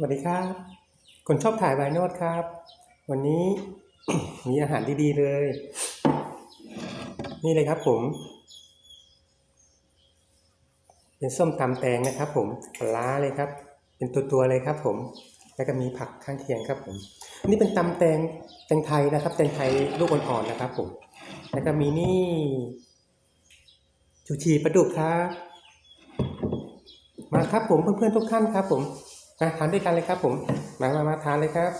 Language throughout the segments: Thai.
สวัสดีครับ คนชอบถ่ายวายโนดครับ วันนี้มีอาหารดีๆเลย นี่เลยครับผม เป็นส้มตำแตงนะครับ ผมปลาร้าเลยครับ เป็นตัวๆเลยครับ ผมแล้วก็มีผักข้างเคียงครับผมนี่เป็นตำแตงแตงไทยนะครับ แตงไทยลูกอ่อนๆนะครับ ผม แล้วก็มีนี่ชูชีปลาดุกครับมาครับผมเพื่อนๆทุกท่านครับผม มาทานด้วยกันเลยครับผมมามามาทานเลยครับ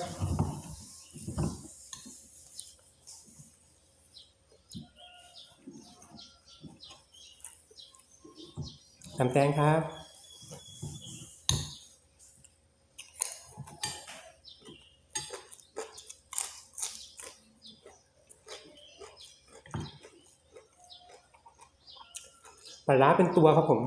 ทำแตงครับปลาร้าเป็นตัวครับผม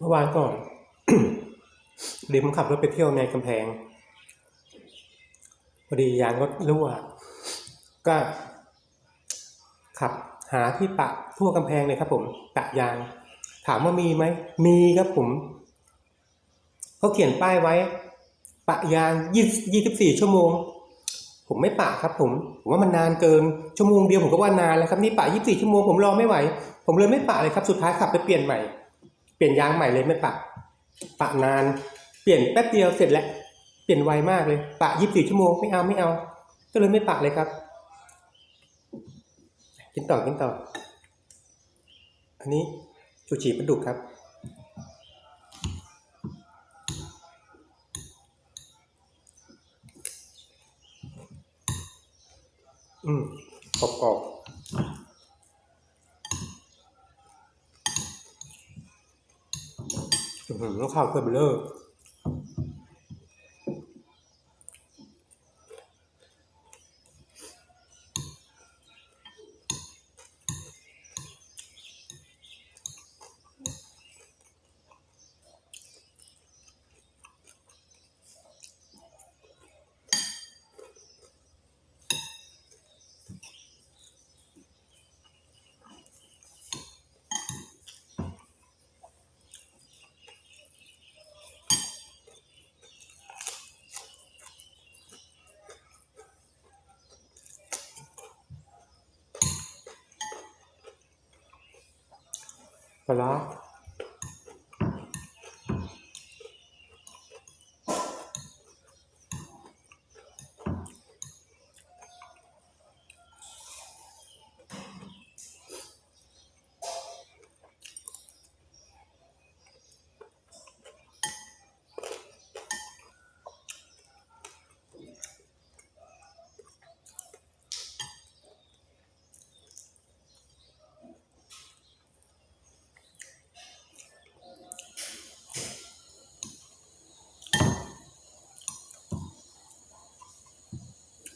เมื่อวานก่อนดิมขับรถไปเที่ยวในกำแพงพอดียางรถรั่ว ก็ ขับหาที่ปะทั่วกำแพงเลยครับผมปะยาง ถามว่ามีไหม มีครับผมเขาเขียนป้ายไว้ ปะยางยี่ยี่สิบสี่ชั่วโมง ผมไม่ปะครับผม ผมว่ามันนานเกิน ชั่วโมงเดียวผมก็ว่านานแล้วครับนี่ปะยี่สิบสี่ชั่วโมงผมรอไม่ไหว ผมเลยไม่ปะเลยครับ สุดท้ายขับไปเปลี่ยนใหม่ ปลี่ยนยางใหม่เลยไม่ปะ ปะนาน เปลี่ยนแป๊บเดียวเสร็จแล้ว เปลี่ยนไวมากเลย ปะยี่สิบสี่ชั่วโมงไม่เอาไม่เอา ก็เลยไม่ปะเลยครับ กินต่อกินต่อ อันนี้ชูชีปลาดุกครับ อืมกรอบก รอบอือหือข้าวเพื่อเบลอปลาร้า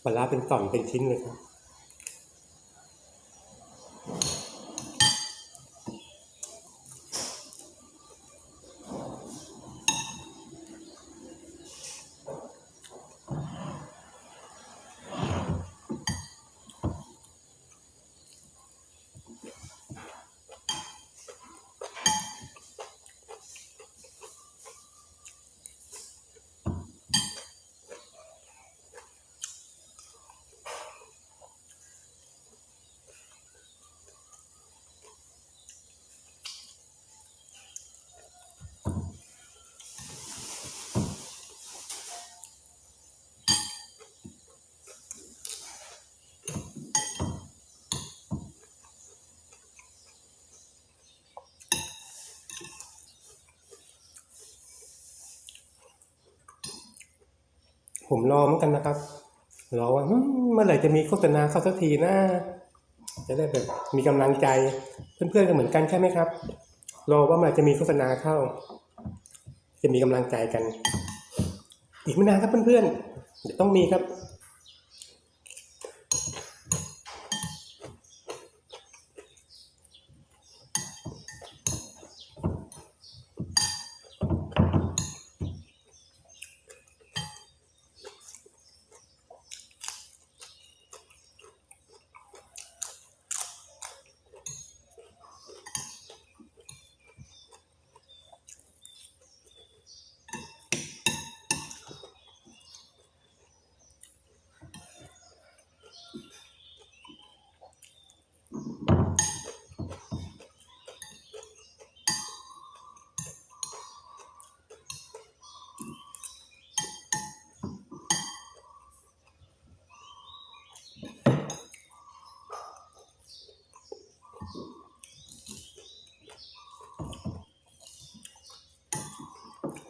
ผลาร้าเป็นกล่องเป็นชิ้นเลยครับ ผมรอเหมือนกันนะครับ รอว่าเมื่อไหร่จะมีโฆษณาเข้าสักทีนะ จะได้แบบมีกำลังใจ เพื่อนๆก็เหมือนกันใช่ไหมครับ รอว่าเมื่อไหร่จะมีโฆษณาเข้า จะมีกำลังใจกัน อีกไม่นานครับเพื่อนๆเดี๋ยวต้องมีครับ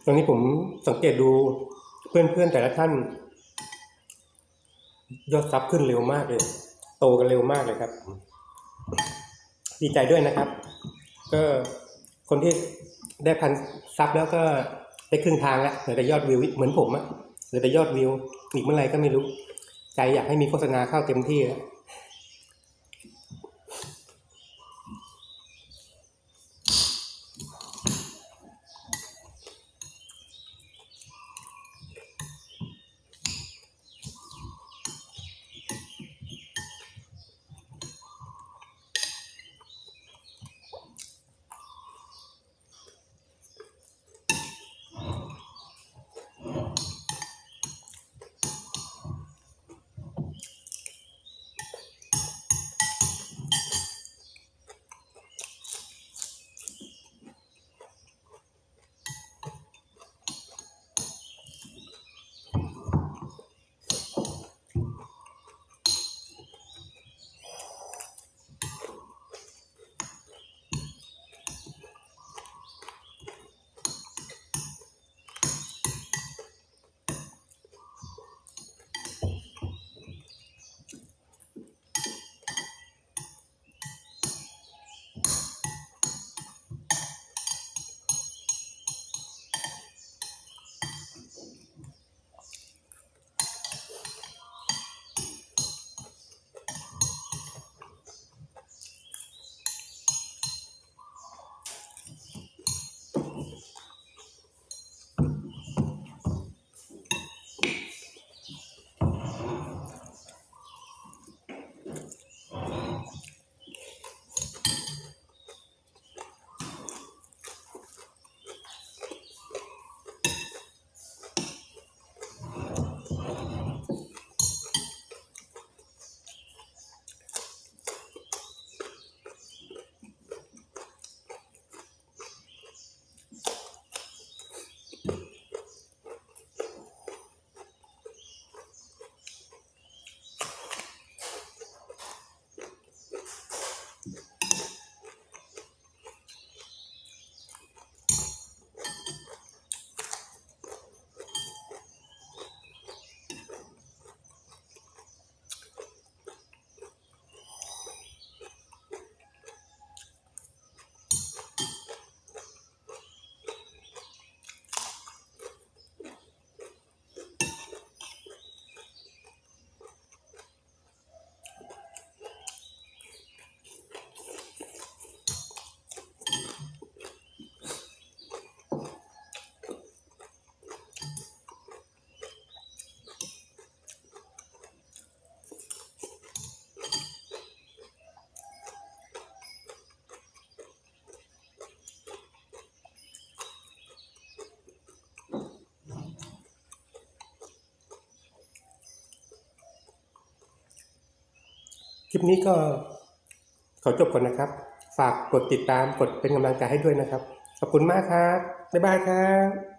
ตอนนี้ผมสังเกตดูเพื่อนๆแต่ละท่าน ยอดซับขึ้นเร็วมากเลย โตกันเร็วมากเลยครับ ดีใจด้วยนะครับ ก็คนที่ได้พันซับแล้วก็ได้ครึ่งทางแล้วเหลือแต่ยอดวิวเหมือนผมอะเหลือแต่ยอดวิว อีกเมื่อไหรก็ไม่รู้ ใจอยากให้มีโฆษณาเข้าเต็มที่แล้ว ลิปนี้ก็ขอจบก่อนนะครับ ฝากกดติดตามกดเป็นกำลังใจให้ด้วยนะครับ ขอบคุณมากครับ บ๊ายบายครับ